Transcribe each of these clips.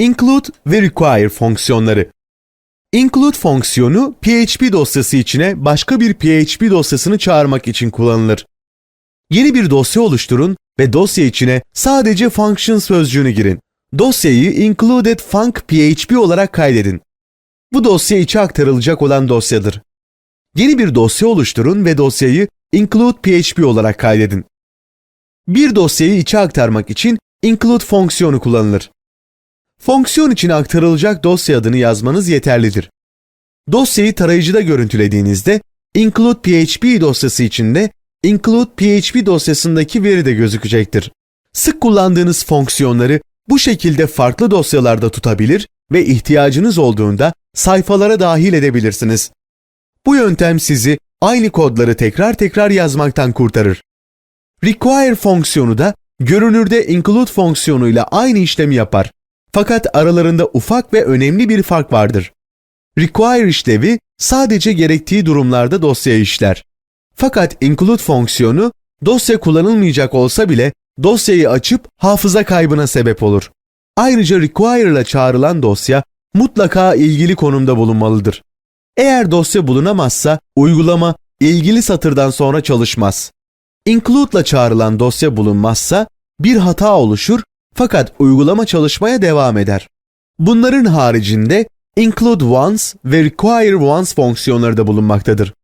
Include ve require fonksiyonları. Include fonksiyonu PHP dosyası içine başka bir PHP dosyasını çağırmak için kullanılır. Yeni bir dosya oluşturun ve dosya içine sadece function sözcüğünü girin. Dosyayı included func php olarak kaydedin. Bu dosya içe aktarılacak olan dosyadır. Yeni bir dosya oluşturun ve dosyayı include php olarak kaydedin. Bir dosyayı içe aktarmak için include fonksiyonu kullanılır. Fonksiyon içine aktarılacak dosya adını yazmanız yeterlidir. Dosyayı tarayıcıda görüntülediğinizde include php dosyası içinde include php dosyasındaki veri de gözükecektir. Sık kullandığınız fonksiyonları bu şekilde farklı dosyalarda tutabilir ve ihtiyacınız olduğunda sayfalara dahil edebilirsiniz. Bu yöntem sizi aynı kodları tekrar tekrar yazmaktan kurtarır. Require fonksiyonu da görünürde include fonksiyonuyla aynı işlemi yapar. Fakat aralarında ufak ve önemli bir fark vardır. Require işlevi sadece gerektiği durumlarda dosyayı işler. Fakat include fonksiyonu dosya kullanılmayacak olsa bile dosyayı açıp hafıza kaybına sebep olur. Ayrıca require ile çağrılan dosya mutlaka ilgili konumda bulunmalıdır. Eğer dosya bulunamazsa uygulama ilgili satırdan sonra çalışmaz. Include ile çağrılan dosya bulunmazsa bir hata oluşur fakat uygulama çalışmaya devam eder. Bunların haricinde include once ve require once fonksiyonları da bulunmaktadır.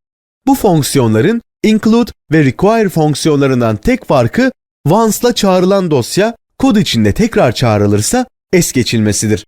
Bu fonksiyonların include ve require fonksiyonlarından tek farkı once'la çağrılan dosya kod içinde tekrar çağrılırsa es geçilmesidir.